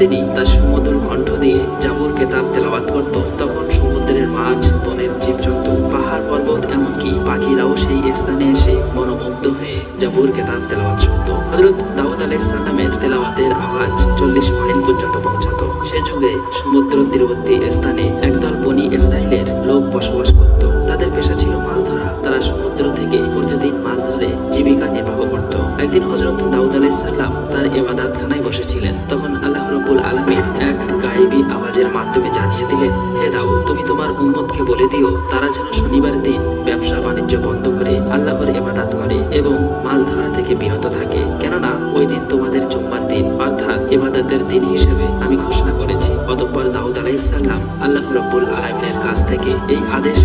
তিনি তার সুমধুর কণ্ঠ দিয়ে জাবুর কেতাব তেলাওয়াত করত। তখন সমুদ্রের মাছ, বনের জীবজন্তু, পাহাড় পর্বত, এমনকি পাখিরাও সেই স্থানে এসে মনোমুগ্ধ হয়ে জাবুর কেতাব তেলাওয়াত শুনত। হজরত দাউদ আলাইহিস সালামের তেলাওয়াতের আওয়াজ চল্লিশ মাইল পর্যন্ত পৌঁছাতো। সে যুগে সমুদ্র তীরবর্তী স্থানে একদল বনি ইসরায়েলের লোক বসবাস করত। তাদের পেশা ছিল মাছ ধরা। তারা সমুদ্র থেকে প্রতিদিন মাছ ধরে জীবিকা নির্বাহ করত। একদিন হজরত থেকে এই আদেশ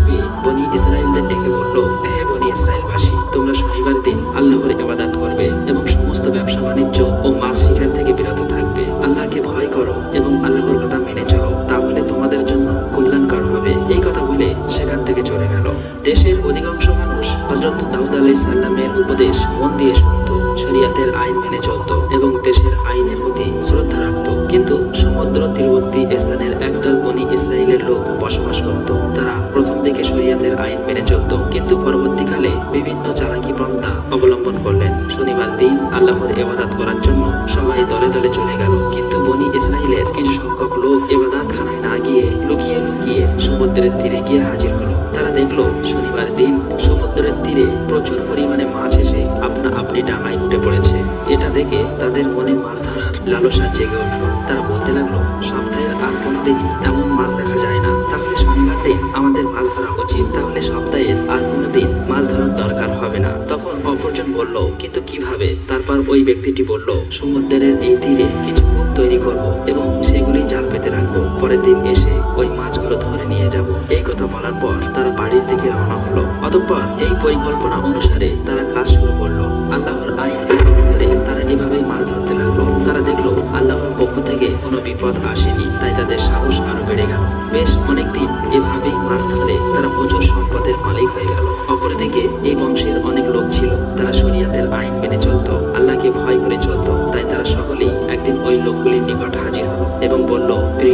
পরিমাণে মাছ এসে আপনা আপনি ডাঙায় উঠে পড়েছে। এটা দেখে তাদের মনে মাছ ধরার লালসা জেগে উঠল। তারা বলতে লাগল সপ্তাহের আর কোনোদিনই এমন মাছ দেখা যায় না। তাহলে শনিবার দিন আমাদের মাছ ধরা উচিত। তাহলে সপ্তাহের আর কোনোদিন মাছ ধরার দরকার হবে না। তখন অপরজন বলল, কিন্তু কীভাবে? তারপর ওই ব্যক্তিটি বলল, সমুদ্রের এই তীরে কিছু কূপ তৈরি করব এবং সেগুলি জাল পেতে রাখব। পরের দিন এসে ওই মাছগুলো ধরে নিয়ে যাব। এই কথা বলার পর তারা বাড়ির দিকে রওনা হলো। অতঃপর এই পরিকল্পনা অনুসারে তারা কাজ শুরু করল। আল্লাহর আইন করে তারা এভাবেই মাছ ধরতে লাগল। তারা দেখল আল্লাহর পক্ষ থেকে কোনো বিপদ আসেনি, তাই তাদের সাহস আরও বেড়ে গেল। বেশ অনেকদিন এভাবেই মাছ ধরে তারা প্রচুর সম্পদের মালিক হয়ে গেল। অপরদিকে এই বংশের অনেক লোক ছিল। তারা শরিয়াতের আইন মেনে চলতো, আল্লাহকে ভয় করে চলতো, তাই তারা সকলেই একদিন ওই লোকগুলির নিকট হাজির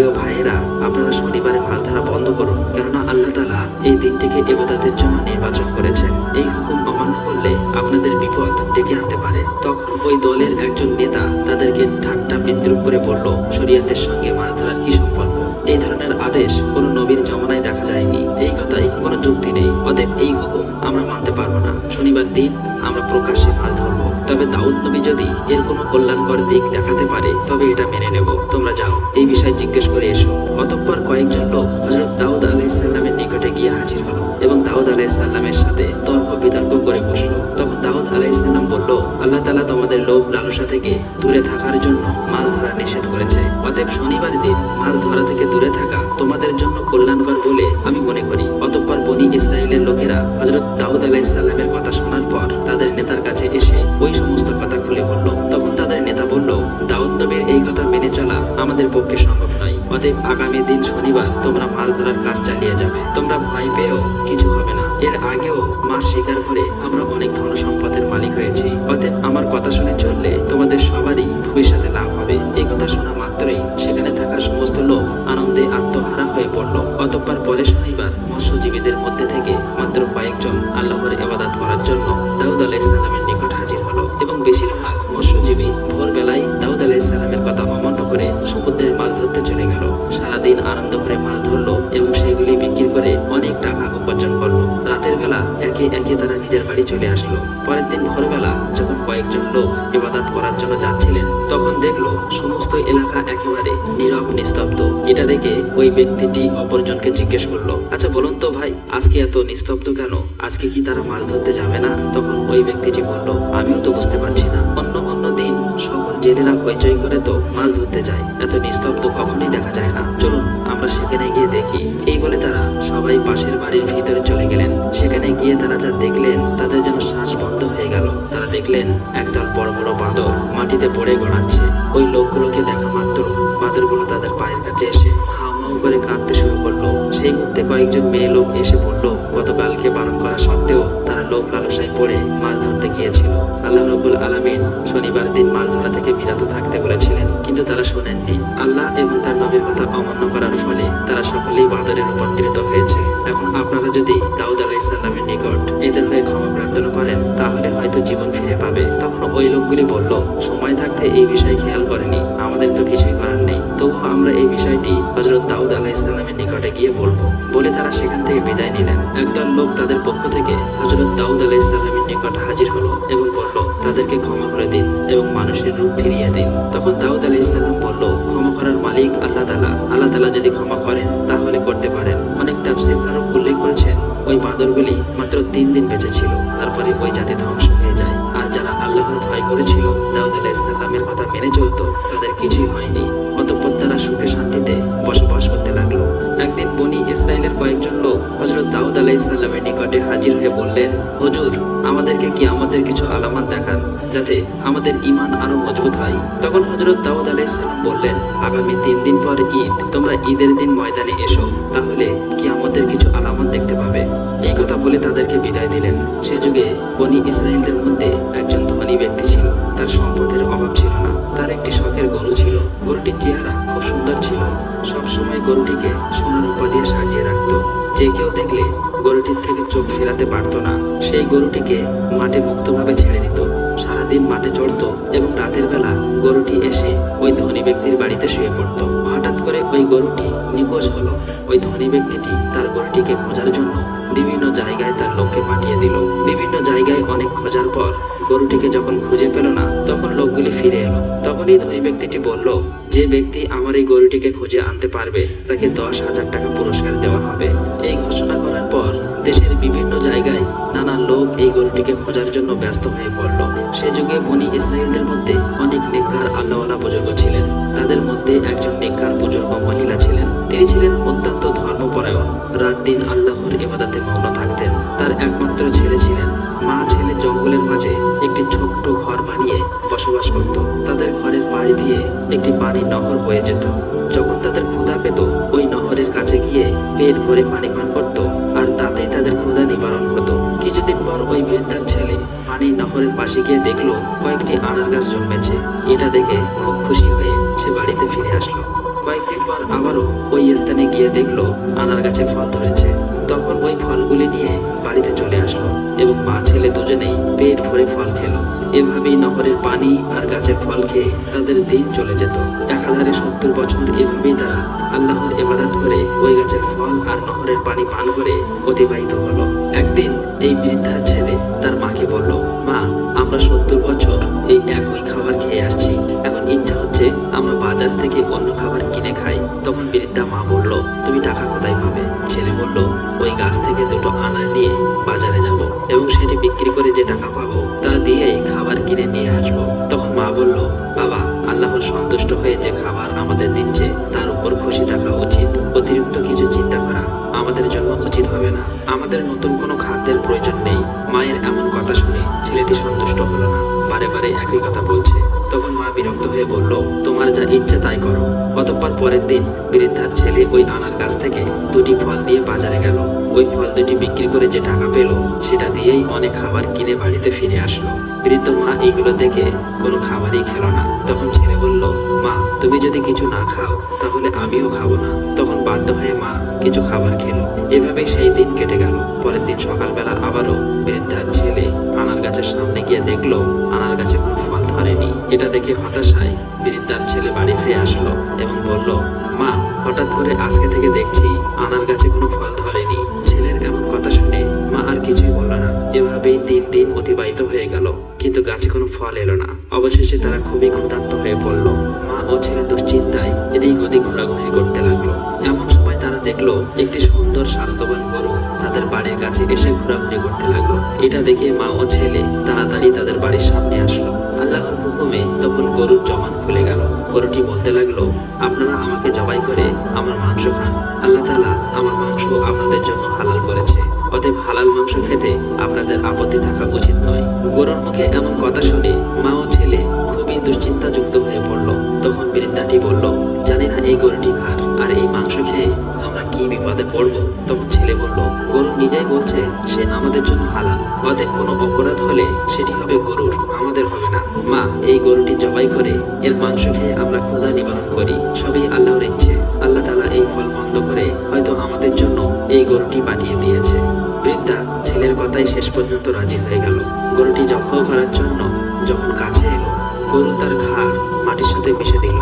প্রিয় ভাইয়েরা, আপনারা শনিবারে মাছ ধরা বন্ধ করুন, কেননা আল্লাহ তালা এই দিনটিকে এবাদাতের জন্য নির্বাচন করেছেন। এই হুকুম অমান্য করলে আপনাদের বিপদ ডেকে আনতে পারে। তখন ওই দলের একজন নেতা তাদেরকে ঠাট্টা বিদ্রুপ করে বলল, শরিয়াতের সঙ্গে মাছ ধরার কি সম্পর্ক? এই ধরনের আদেশ কোনো নবীর জমানায় দেখা যায়নি। এই কথায় কোনো যুক্তি নেই। অতএব এই হুকুম আমরা মানতে পারব দিন আমরা প্রকাশ্যে মাছ ধরবো। তবে দাউদ নবী যদি এর কোনো কল্যাণকর দিক দেখাতে পারে, তবে এটা মেনে নেব। তোমরা যাও, এই বিষয়ে জিজ্ঞেস করে এসো। অতঃপর কয়েকজন লোক হজরত দাউদ আলাইসাল্লামের নিকটে গিয়ে হাজির হলো এবং দাউদ আলাইসাল্লামের সাথে তর্ক বিতর্ক করে বসল। তখন আলাইসাল্লাম বলল, আল্লাহ তালা তোমাদের লোভ লালসা থেকে দূরে থাকার জন্য মাছ ধরা নিষেধ করেছে। অতএব শনিবার দিন মাছ ধরা থেকে দূরে থাকা তোমাদের জন্য কল্যাণকর বলে আমি মনে করি। অতঃপর বনি ইসরায়েলের লোকেরা হজরত দাউদ আলাইসাল্লামের কথা শোনার পর তাদের নেতার কাছে এসে ওই সমস্ত কথা খুলে বলল। তখন তাদের বলল, দাউদ নবীর এই কথা মেনে চলা আমাদের পক্ষে সম্ভব নয়। অতএব আগামী দিন শনিবার তোমরা মাছ ধরার কাজ চালিয়ে যাবে। তোমরা ভয় পেয়েও কিছু হবে না। এর আগেও মাছ শিকার করে আমরা অনেক ধন সম্পদের মালিক হয়েছি। অতএব আমার কথা শুনে চললে তোমাদের সবারই ভবিষ্যতে লাভ হবে। এই কথা শোনা মাত্রই সেখানে থাকা সমস্ত লোক আনন্দে আত্মহারা হয়ে পড়ল। অতঃপর পরে শনিবার মৎস্যজীবীদের মধ্যে থেকে মাত্র কয়েকজন আল্লাহর ইবাদত করার জন্য দাউদ আলাইসাল্লামের নিকট হাজির এবং বেশিরভাগ মৎস্যজীবী ভোরবেলায় দাউদ আলাইসাল্লামের কথা অমান্য করে সমুদ্রের সারাদিন আনন্দ করে মাছ ধরলো এবং সেগুলি বিক্রি করে অনেক টাকা উপার্জন করল। রাতের বেলা একে একে তারা নিজের বাড়ি চলে আসলো। পরের দিন ভোরবেলা যখন কয়েকজন লোক ইবাদত করার জন্য যাচ্ছিলেন, তখন দেখল সমস্ত এলাকা একেবারে নীরব, নিস্তব্ধ। এটা দেখে ওই ব্যক্তিটি অপরজনকে জিজ্ঞেস করল আচ্ছা বলুন তো ভাই, আজকে এত নিস্তব্ধ কেন? আজকে কি তারা মাছ ধরতে যাবে না? তখন ওই ব্যক্তিটি বলল, আমিও তো বুঝতে পারছি না। জেলেরা হইচই করে তো মাছ ধরতে যায়, এত নিস্তব্ধ কখনোই দেখা যায় না। চলুন, আমরা সেখানে গিয়ে দেখি। এই বলে তারা সবাই পাশের বাড়ির ভিতরে চলে গেলেন। সেখানে গিয়ে তারা যা দেখলেন, তাদের যেন শ্বাস বন্ধ হয়ে গেল। তারা দেখলেন, একদল বড় বড় বাঁদর মাটিতে পড়ে গড়াচ্ছে। ওই লোকগুলোকে দেখা মাত্র। বাঁদরগুলো তাদের পায়ের কাছে এসে হাউমাউ করে কাঁদতে শুরু করল। সেই মুহূর্তে কয়েকজন মেয়ে লোক এসে পড়ল। গতকালকে বারণ করা সত্ত্বেও তারা লোক লালসায় পড়ে মাছ ধরতে বিরত থাকতে বলেছিলেন। কিন্তু তারা শোনেননি। আল্লাহ এবং তার নবীর কথা অমান্য করার ফলে তারা সকলেই বাদরে রূপান্তরিত হয়েছে। এখন আপনারা যদি দাউদ আলাইসাল্লামের নিকট এদের হয়ে ক্ষমা প্রার্থনা করেন, তাহলে হয়তো জীবন ফিরে পাবে। তখন ওই লোকগুলি বলল, সময় থাকতে এই বিষয় খেয়াল করেনি। আমাদের তো কিছুই করার নেই। তবু আমরা এই বিষয়টি হজরত দাউদ আলাইসাল্লামের নিকটে গিয়ে বলব। বলে তারা সেখান থেকে বিদায় নিলেন। একদল লোক তাদের পক্ষ থেকে হজরত দাউদ আলাইসাল্লামের নিকট হাজির হলো এবং বলল তাদেরকে ক্ষমা করে দিন এবং মানুষের রূপ ফিরিয়ে দিন। তখন দাউদ আলাইসাল্লাম বলল, ক্ষমা করার মালিক আল্লাহ তালা আল্লাহ তালা যদি ক্ষমা করেন, তাহলে করতে পারেন। অনেক তাফসির কারক উল্লেখ করেছেন, ওই বাঁদরগুলি মাত্র তিন দিন বেঁচে ছিল, তারপরে ওই জাতি ধ্বংস হয়ে যায়। আর যারা আল্লাহর ভয় করেছিল, দাউদ আলাইসাল্লামের কথা মেনে চলতো, তাদের কিছুই হয়নি। অতঃপর তারা সুখে শান্তিতে বসবাস করতে লাগল। একদিন বনি ইসরায়েলের কয়েকজন লোক হজরত দাউদ আলাইসাল্লামের নিকটে হাজির হয়ে বললেন, হুজুর, আমাদেরকে কি আমাদের কিছু আলামত দেখান? যাতে আমাদের ইমান আরও মজবুত হয়। তখন হজরত দাউদ আলাইসাল্লাম বললেন, আগামী তিন দিন পর ঈদ, তোমরা ঈদের দিন ময়দানে এসো, তাহলে কি আমাদের কিছু আলামত দেখতে পাবে। এই কথা বলে তাদেরকে বিদায় দিলেন। সে যুগে বনি ইসরায়েলদের মধ্যে একজন ধনী ব্যক্তি ছিল, তার সম্পদের অভাব ছিল না, তার একটি শখের গরু ছিল, গরুটির চেহারা খুব সুন্দর ছিল। সব সময় গরুটিকে সোনার উপা দিয়ে সাজিয়ে রাখত। যে কেউ দেখলে ফেরাতে পারতো না। সেই গরুটিকে মাঠে মুক্তভাবে ছেড়ে দিত। সারাদিন মাঠে চড়তো এবং রাতের বেলা গরুটি এসে ওই ধনী ব্যক্তির বাড়িতে শুয়ে পড়তো। হঠাৎ করে ওই গরুটি নিখোঁজ হলো। ওই ধনী ব্যক্তিটি তার গরুটিকে খোঁজার জন্য বিভিন্ন জায়গায় তার লোককে পাঠিয়ে দিল। বিভিন্ন জায়গায় অনেক খোঁজার পর গরুটিকে যখন খুঁজে পেল না, তখন লোকগুলি ফিরে এলো। তখনই ধনী ব্যক্তিটি বলল, যে ব্যক্তি আমার এই গরুটিকে খুঁজে আনতে পারবে, তাকে দশ হাজার টাকা পুরস্কার দেওয়া হবে। এই ঘোষণা করার পর দেশের বিভিন্ন জায়গায় নানা লোক এই গরুটিকে খোঁজার জন্য ব্যস্ত হয়ে পড়ল। সে যুগে বনি ইসরায়েলদের মধ্যে অনেক নেককার আল্লাহওয়ালা বুজুর্গ ছিলেন। তাদের মধ্যে একজন নেককার বুজুর্গ মহিলা ছিলেন। তিনি ছিলেন অত্যন্ত ধর্মপরায়ণ। রাত দিন আল্লাহর ইবাদাতে মগ্ন থাকতেন। তার একমাত্র ছেলে ছিলেন। মা ছেলে জঙ্গলের মাঝে একটি ছোট্ট ঘর বানিয়ে বসবাস করত। তাদের ঘরের পাশ দিয়ে একটি পানি নহর বয়ে যেত। যখন তাদের ক্ষুধা পেত, ওই নহরের কাছে গিয়ে পেট ভরে পানি পান করত। তাদের ক্ষুধা নিবারণ হতো। কিছুদিন পর ওই বৃদ্ধার ছেলে পানি নহরের পাশে গিয়ে দেখল, কয়েকটি আনার গাছ জন্মেছে। এটা দেখে খুব খুশি হয়ে সে বাড়িতে ফিরে আসলো। কয়েকদিন পর আবারও ওই স্থানে গিয়ে দেখল, আনার গাছে ফল ধরেছে। তখন ওই ফলগুলি নিয়ে বাড়িতে চলে আসলো এবং মা ছেলে দুজনেই পেট ভরে ফল খেলো। এভাবেই নহরের পানি আর গাছের ফল খেয়ে তাদের দিন চলে যেত। একাধারে সত্তর বছর এভাবেই তারা আল্লাহর এবাদাত করে ওই গাছের ফল আর নহরের পানি পান করে অতিবাহিত হলো। একদিন এই বৃদ্ধার ছেলে তার মাকে বলল, মা, আমরা সত্তর বছর এই একই খাবার খেয়ে আসছি। এখন ইচ্ছা হচ্ছে আমরা বাজার থেকে অন্য খাবার কিনে খাই। তখন বৃদ্ধা মা বলল, তুমি টাকা কোথায় পাবে? ছেলে বলল, ওই গাছ থেকে দুটো আনা নিয়ে বাজারে এবং সেটি বিক্রি করে যে টাকা পাবো, তা দিয়েই খাবার কিনে নিয়ে আসব। তখন মা বলল, বাবা, আল্লাহর সন্তুষ্ট হয়ে যে খাবার আমাদের দিচ্ছে, তার উপর খুশি থাকা উচিত। অতিরিক্ত কিছু চিন্তা করা আমাদের জন্য উচিত হবে না। আমাদের নতুন কোনো খাদ্যের প্রয়োজন নেই। মায়ের এমন কথা শুনে ছেলেটি সন্তুষ্ট হলো না। বারে বারে একই কথা বলছে। তখন মা বিরক্ত হয়ে বলল, তোমার যা ইচ্ছে তাই করো। অতঃপর পরের দিন বৃদ্ধার ছেলে ওই আনার গাছ থেকে দুটি ফল নিয়ে বাজারে গেল। ওই ফল দুটি বিক্রি করে যে টাকা পেল, সেটা দিয়েই অনেক খাবার কিনে বাড়িতে ফিরে আসলো। বৃদ্ধ মা এগুলো দেখে কোনো খাবারই খেলো না। তখন ছেলে বলল, মা, তুমি যদি কিছু না খাও, তাহলে আমিও খাব না। তখন বাধ্য হয়ে মা কিছু খাবার খেলো। এভাবেই সেই দিন কেটে গেল। পরের দিন সকালবেলা আবারও বৃদ্ধার ছেলে আনার গাছের সামনে গিয়ে দেখল, আনার গাছে কোনো ধরেনি এটা দেখে হতাশায় বৃদ্ধার ছেলে বাড়ি ফিরে আসলো এবং বলল, মা, হঠাৎ করে আজকে থেকে দেখছি আনার গাছে কোনো ফল ধরেনি। ছেলের এমন কথা শুনে মা আর কিছুই বলল না। এভাবেই তিন দিন অতিবাহিত হয়ে গেল, কিন্তু গাছে কোনো ফল এলো না। অবশেষে তারা খুবই ক্ষুধার্ত হয়ে পড়ল। মা ও ছেলে দুশ্চিন্তায় এদিক ওদিক ঘোরাঘুরি করতে লাগল। এমন সময় দেখল একটি সুন্দর স্বাস্থ্যবান গরু তাদের বাড়ির কাছে এসে ঘোরাঘুরি করতে লাগল। এটা দেখে মা ও ছেলে তাড়াতাড়ি তাদের বাড়ির সামনে আসলো। আল্লাহর হুকুমে তখন গরুর জমান খুলে গেল। গরুটি বলতে লাগল, আপনারা আমাকে জবাই করে আমার মাংস খান। আল্লাহ তালা আমার মাংস আপনাদের জন্য হালাল করেছে। অতএব হালাল মাংস খেতে আপনাদের আপত্তি থাকা উচিত নয়। গরুর মুখে এমন কথা শুনে মা ও ছেলে খুবই দুশ্চিন্তাযুক্ত হয়ে পড়ল। তখন বৃদ্ধাটি বলল, জানি না এই গরুটি কার, আর এই মাংস খেয়ে কি বিপদে পড়ব, তখন ছেলে বলল, গরু নিজেই বলছে সে আমাদের জন্য হালাল। অতএব কোনো অপরাধ হলে সেটি হবে গরুর, আমাদের হবে না। মা, এই গরুটি জবাই করে, এর মাংস খেয়ে আমরা ক্ষুধা নিবারণ করি। সবই আল্লাহর ইচ্ছে। আল্লাহ তালা এই ফল বন্ধ করে হয়তো আমাদের জন্য এই গরুটি পাঠিয়ে দিয়েছে। বৃদ্ধা, ছেলের কথাই শেষ পর্যন্ত রাজি হয়ে গেল। গরুটি জব্দ করার জন্য যখন কাছে এলো, গরু তার ঘাড় মাটির সাথে মিশে দিল।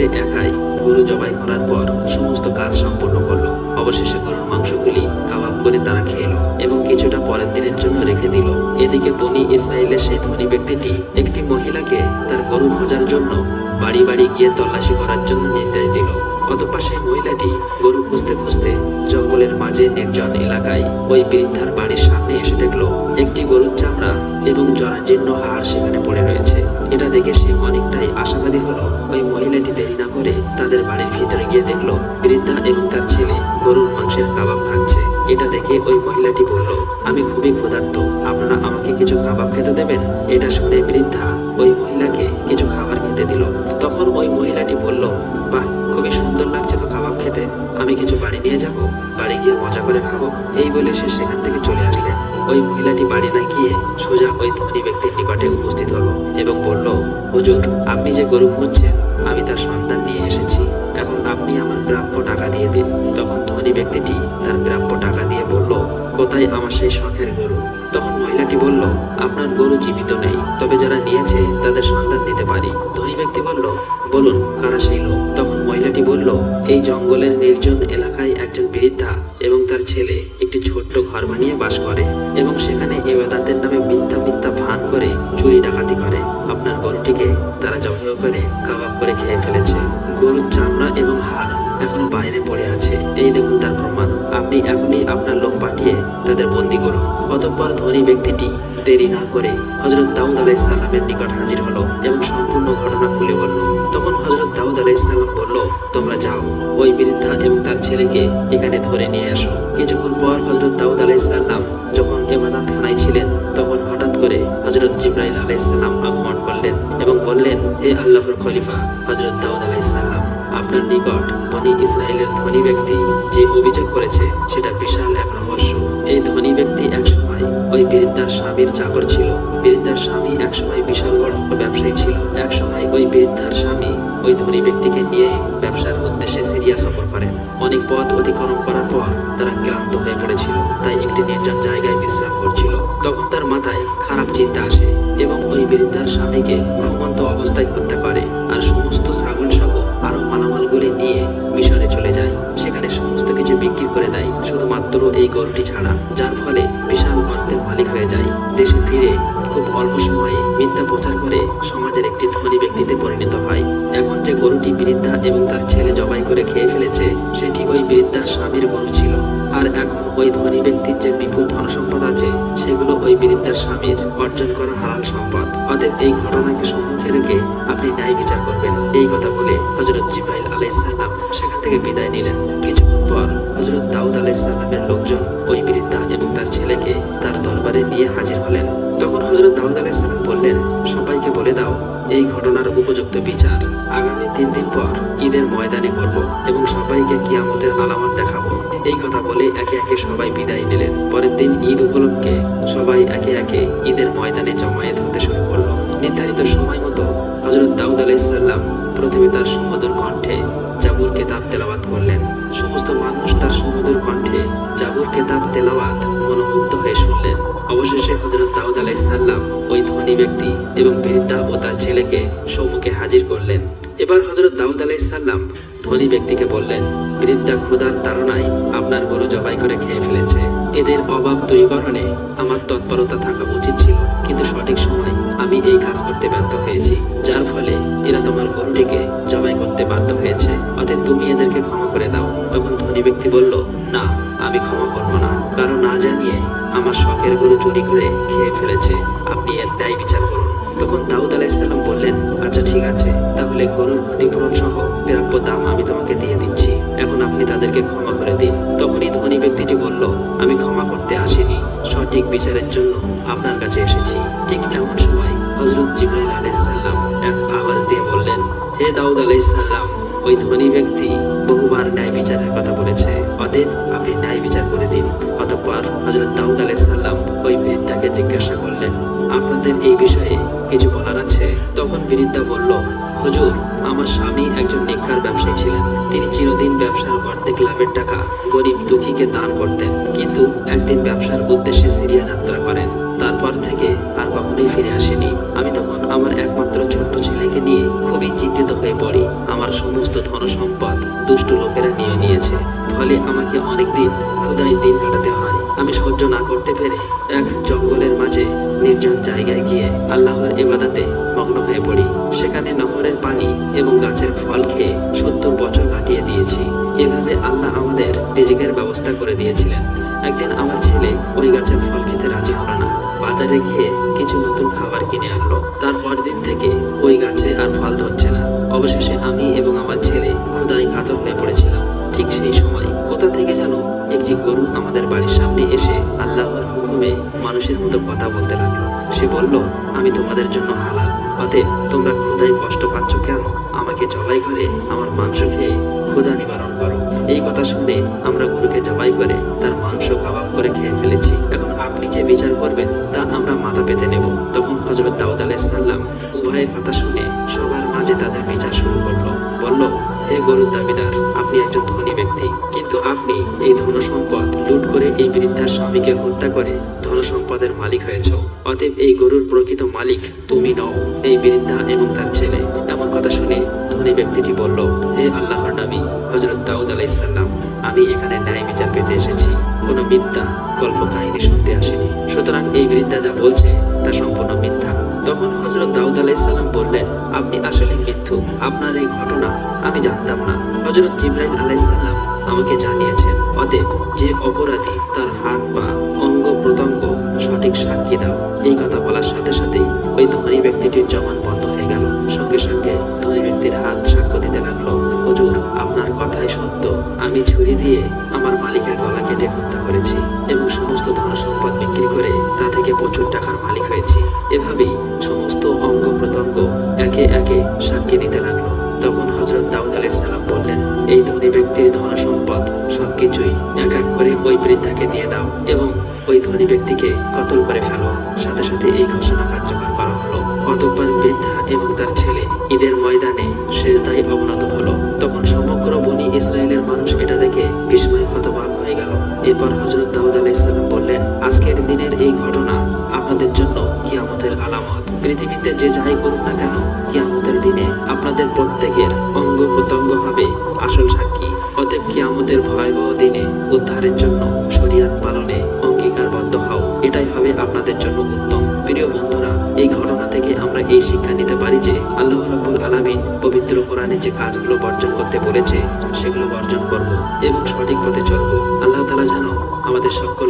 ছেলে একাই গরু জবাই করার পর সমস্ত কাজ সম্পন্ন করল। অবশেষে গরুর মাংসগুলি কাবাব করে তারা খেলো এবং কিছুটা পরের দিনের জন্য রেখে দিল। এদিকে বনি ইসরায়েলের সেই ধনী ব্যক্তিটি একটি মহিলাকে তার গরু খোঁজার জন্য বাড়ি বাড়ি গিয়ে তল্লাশি করার জন্য নির্দেশ দিল। অতঃপর সেই মহিলাটি খুঁজতে খুঁজতে জঙ্গলের মাঝে নির্জন এলাকায় ওই বৃদ্ধার বাড়ির সামনে এসে দেখল একটি গরুর চামড়া এবং জরাজীর্ণ হাড় সেখানে পড়ে রয়েছে। এটা দেখে সে অনেকটাই আশাবাদী হলো। ওই মহিলাটি দেরি না করে তাদের বাড়ির ভিতরে গিয়ে দেখল বৃদ্ধা এবং তার ছেলে গরুর মাংসের কাবাব খাচ্ছে। এটা দেখে ওই মহিলাটি বলল, আমি খুবই ক্ষুধার্ত। আপনারা আমাকে কিছু কাবাব খেতে দেবেন? এটা শুনে বৃদ্ধা ওই মহিলাকে কিছু খাবার খেতে দিল। তখন ওই মহিলাটি বলল, বাহ, খুবই সুন্দর লাগছে তো কাবাব খেতে। আমি কিছু বাড়ি নিয়ে যাব, বাড়ি গিয়ে মজা করে খাব। এই বলে সে সেখান থেকে চলে আসলেন ওই মহিলাটি বাড়ি না গিয়ে সোজা ওই ধনী ব্যক্তির নিকটে উপস্থিত হলো এবং বলল, হুজুর, আপনি যে গরু খুঁজছেন, আমি তার সন্তান নিয়ে এসেছি। এখন আপনি আমার প্রাপ্য টাকা দিয়ে দিন। তখন ধনী ব্যক্তিটি তার প্রাপ্য টাকা দিয়ে বলল, কোথায় আমার সেই শখের গরু? তখন মহিলাটি বলল, আপনার গরু জীবিত নেই, তবে যারা নিয়েছে তাদের সন্ধান দিতে পারি। ধনী ব্যক্তি বলল, বলুন, কারা সেই লোক? তখন মহিলাটি বলল এই জঙ্গলের নির্জন এলাকায় একজন বৃদ্ধা এবং তার ছেলে। একটি ছোট্ট ঘর বানিয়ে বাস করে এবং সেখানে এবাদাতের নামে মিথ্যা মিথ্যা ভান করে চুরি ডাকাতি করে। আপনার গরুটিকে তারা জবাই করে, কাবাব করে খেয়ে ফেলেছে। গরুর চামড়া এবং হাড় এখনও বাইরে পড়ে আছে। এই দেখুন তার প্রমাণ। আপনি এখনই আপনার লোক পাঠিয়ে তাদের বন্দি করুন। অতঃপর ধনী ব্যক্তিটি দেরি না করে হজরত দাউদ আলাইসাল্লামের নিকট হাজির হলো এবং সম্পূর্ণ ঘটনা খুলে বলল। তখন হজরত দাউদ আলাইসাল্লাম বলল, তোমরা যাও। ওই বৃদ্ধা এবং তার ছেলেকে এখানে ধরে নিয়ে আসো কিছুক্ষণ পর হজরত দাউদ আলাইসাল্লাম যখন এমাদাত খানায় ছিলেন, তখন হঠাৎ করে হজরত জিব্রাইল আলাইসাল্লাম আগমন করলেন এবং বললেন, হে আল্লাহর খলিফা হজরত দাউদ আলাইসাল্লাম আপনার নিকট বনি ইসরায়েলের ধনী ব্যক্তি যে অভিযোগ করেছে, সেটা বিশাল এক রহস্য। এই ধনী ব্যক্তি একসময় ওই বৃদ্ধার স্বামীর চাকর ছিল। বৃদ্ধার স্বামী একসময় বিশাল বড় ব্যবসায়ী ছিল। একসময় ওই বৃদ্ধার স্বামী ওই ধনী ব্যক্তিকে নিয়ে ব্যবসার উদ্দেশ্যে সিরিয়া সফর করেন অনেক পথ অতিক্রম করার পর তারা ক্লান্ত হয়ে পড়েছিল। তাই একটি নির্জন জায়গায় বিশ্রাম করছিল। তখন তার মাথায় খারাপ চিন্তা আসে এবং ওই বৃদ্ধার স্বামীকে ঘুমন্ত অবস্থায় হত্যা করে আর সমস্ত ছাগল সহ আরও মালামালগুলি নিয়ে মিশরে চলে যায়। সেখানে সমস্ত কিছু বিক্রি করে দেয়, শুধুমাত্র এই গরুটি ছাড়া। যার ফলে বিশাল অর্থের মালিক হয়ে যায়। দেশে ফিরে খুব অল্প সময়ে মিথ্যা প্রচার করে সমাজের একটি ধনী ব্যক্তিতে পরিণত হয়। এখন যে গরুটি বৃদ্ধা এবং তার ছেলে জবাই করে খেয়ে ফেলেছে, সেটি ওই বৃদ্ধার স্বামীর গরু ছিল। আর এখন ওই ধনী ব্যক্তির যে বিপুল ধন সম্পদ আছে, সেগুলো ওই বৃদ্ধার স্বামীর অর্জন করা হারাল সম্পদ। অতএব এই ঘটনাকে সম্মুখে রেখে আপনি ন্যায় বিচার করবেন। এই কথা বলে হজরত জিব্রাইল আলাইসাল্লাম সেখান থেকে বিদায় নিলেন। কিছুক্ষণ পর হজরত দাউদ আলাইসাল্লামের লোকজন ওই বৃদ্ধা এবং তার ছেলেকে তার দরবারে নিয়ে হাজির হলেন। তখন হজরত দাউদ আলাইসাল্লাম বললেন, সবাইকে বলে দাও, এই ঘটনার উপযুক্ত বিচার আগামী তিন দিন পর ঈদের ময়দানে করব এবং সবাইকে কিয়ামতের আলামত দেখাবো। এই কথা বলে একে একে সবাই বিদায় নিলেন। পরের দিন ঈদ উপলক্ষে সবাই একে একে ঈদের ময়দানে জমায়েত হতে শুরু করল। নির্ধারিত সময় মতো হজরত দাউদ আলাইসাল্লাম প্রথমে তার সুমধুর কণ্ঠে জাবুর কেতাব তেলাওয়াত করলেন। সমস্ত মানুষ তার জাবুর কেতাব তেলাওয়াত, মনোমুগ্ধ হয়ে শুনলেন। অবশেষে হজরত দাউদ আলাইসাল্লাম ওই ধনী ব্যক্তি এবং বৃদ্ধা ও তার ছেলেকে সম্মুখে হাজির করলেন। এবার হজরত দাউদ আলাইসাল্লাম ধনী ব্যক্তিকে বললেন, বৃদ্ধা ক্ষুধার তাড়নায় আপনার গরু জবাই করে খেয়ে ফেলেছে। এদের অভাব দূরীকরণে আমার তৎপরতা থাকা উচিত ছিল, কিন্তু সঠিক সময় আমি এই কাজ করতে ব্যর্থ হয়েছি, যার ফলে এরা তোমার গরুটিকে জবাই করতে বাধ্য হয়েছে। অতএব তুমি এদেরকে ক্ষমা করে দাও। তখন ধনী ব্যক্তি বলল, না, আমি ক্ষমা করব না। কারণ না জানিয়ে আমার শখের গরু চুরি করে খেয়ে ফেলেছে। আপনি এর ন্যায় বিচার করুন। তখন দাউদ আলাইসাল্লাম বললেন আচ্ছা ঠিক আছে। তাহলে গরুর ক্ষতিপূরণ সহ প্রাপ্য দাম আমি তোমাকে দিয়ে দিচ্ছি। এখন আপনি তাদেরকে ক্ষমা করে দিন। তখনই ধনী ব্যক্তিটি বলল, আমি ক্ষমা করতে আসিনি। সঠিক বিচারের জন্য আপনার কাছে এসেছি। ঠিক এমন সময় হজরত জিব্রাইল আলাইসাল্লাম এক আওয়াজ দিয়ে বললেন, হে দাউদ আলাইসাল্লাম ওই ধনী ব্যক্তি বহুবার ন্যায় বিচারের কথা বলেছে। অতএব আপনি ন্যায় বিচার করে দিন। অতঃপর হজরত দাউদ আলাইসাল্লাম ওই বৃদ্ধাকে জিজ্ঞাসা করলেন, আপনাদের এই বিষয়ে কিছু বলার আছে? তখন বৃদ্ধা বলল হুজুর, আমার স্বামী একজন নিকার ব্যবসায়ী ছিলেন। তিনি চিরদিন ব্যবসার অর্ধেক লাভের টাকা গরিব দুঃখীকে দান করতেন। কিন্তু একদিন ব্যবসার উদ্দেশ্যে সিরিয়া যাত্রা করেন। তারপর থেকে আর কখনোই ফিরে আসেনি। আমি তখন আমার একমাত্র ছোট্ট ছেলেকে নিয়ে খুবই চিন্তিত হয়ে পড়ি। আমার সমস্ত ধন সম্পদ দুষ্ট লোকেরা নিয়ে নিয়েছে। ফলে আমাকে অনেকদিন ক্ষুদায় দিন কাটাতে হয়। আমি সহ্য না করতে পেরে এক জঙ্গলের মাঝে নির্জন জায়গায় গিয়ে আল্লাহর ইবাদাতে মগ্ন হয়ে পড়ি। সেখানে নহরের পানি এবং গাছের ফল খেয়ে সত্তর বছর কাটিয়ে দিয়েছি। এভাবে আল্লাহ আমাদের রিজিকের ব্যবস্থা করে দিয়েছিলেন। একদিন আমার ছেলে ওই গাছের ফল খেতে রাজি হলো না। বাজারে গিয়ে কিছু নতুন খাবার কিনে আনলো। তারপর দিন থেকে ওই গাছে আর ফল ধরছে না। অবশেষে আমি এবং আমার ছেলে ক্ষুদায় কাতর হয়ে পড়েছিলাম। ঠিক সেই সময় কোথা থেকে যেন একটি গরু আমাদের বাড়ির সামনে মানুষের মতো কথা বলতে লাগল। সে বলল, আমি তোমাদের জন্য হালাল। অতএব তোমরা ক্ষুদায় কষ্ট পাচ্ছ কেন? আমাকে জবাই করে আমার মাংস খেয়ে ক্ষুধা নিবারণ করো। এই কথা শুনে আমরা গরুকে জবাই করে তার মাংস, কাবাব করে খেয়ে ফেলেছি। এখন আপনি যে বিচার করবেন, তা আমরা মাথা পেতে নেব। তখন হজরত দাউদ আলাইসাল্লাম উভয়ের কথা শুনে সবার মাঝে তাদের বিচার শুরু করল। বলল, হে গরুর দাবিদার, আপনি একজন ধনী ব্যক্তি। এই ধন সম্পদ লুট করে এই বৃদ্ধার স্বামীকে হত্যা করে ধন সম্পদের মালিক হয়েছ। অতএব এই গরুর প্রকৃত মালিক তুমি নও, এই বৃদ্ধা এবং তার ছেলে। এমন কথা শুনে ধনী ব্যক্তিটি বলল, হে আল্লাহর নবী হজরত দাউদ আলাইসাল্লাম আমি এখানে ন্যায় বিচার পেতে এসেছি। কোনো মিথ্যা গল্প কাহিনী শুনতে আসেনি। সুতরাং এই বৃদ্ধা যা বলছে, তা সম্পূর্ণ মিথ্যা। তখন হজরত দাউদ আলাইসাল্লাম বললেন, আপনি আসলে মিথ্যু। আপনার এই ঘটনা আমি জানতাম না। হজরত জিব্রাইল আলাইসাল্লাম আমাকে জানিয়েছেন। অতএব যে অপরাধী তার হাত পা, অঙ্গ প্রত্যঙ্গ সঠিক সাক্ষী দাও। এই কথা বলার সাথে সাথেই ওই ধনী ব্যক্তিটির জবান বন্ধ হয়ে গেল। সঙ্গে সঙ্গে ধনী ব্যক্তির হাত সাক্ষ্য দিতে লাগল, হুজুর, আপনার কথাই সত্য। আমি ছুরি দিয়ে আমার মালিকের গলা কেটে হত্যা করেছি এবং সমস্ত ধন সম্পদ বিক্রি করে তা থেকে প্রচুর টাকার মালিক হয়েছি। এভাবেই সমস্ত অঙ্গ প্রত্যঙ্গ একে একে সাক্ষী দিতে লাগল। তখন হজরত দাউদ আলাইসাল্লাম বললেন, এই ধনী ব্যক্তির ধন সম্পদ সবকিছুই এক এক করে ওই বৃদ্ধাকে দিয়ে দাও এবং ওই ধনী ব্যক্তিকে কতল করে ফেলো। সাথে সাথে এই ঘোষণা কার্যকর করা হলো। অতঃপর বৃদ্ধা এবং তার ছেলে ঈদের ময়দানে শেষদায় অবনত হলো। তখন সমগ্র বনি ইসরায়েলের মানুষ এটা দেখে বিস্ময় হতবাক হয়ে গেল। এরপর হজরত দাউদ আলাইসাল্লাম বললেন, আজকের দিনের এই ঘটনা আপনাদের জন্য কিয়ামতের আলামত। পৃথিবীতে যে যাই করুক যে কাজগুলো বর্জন করতে বলেছে, সেগুলো বর্জন করব এবং সঠিক পথে চলব। আল্লাহ তালা যেন আমাদের সকলকে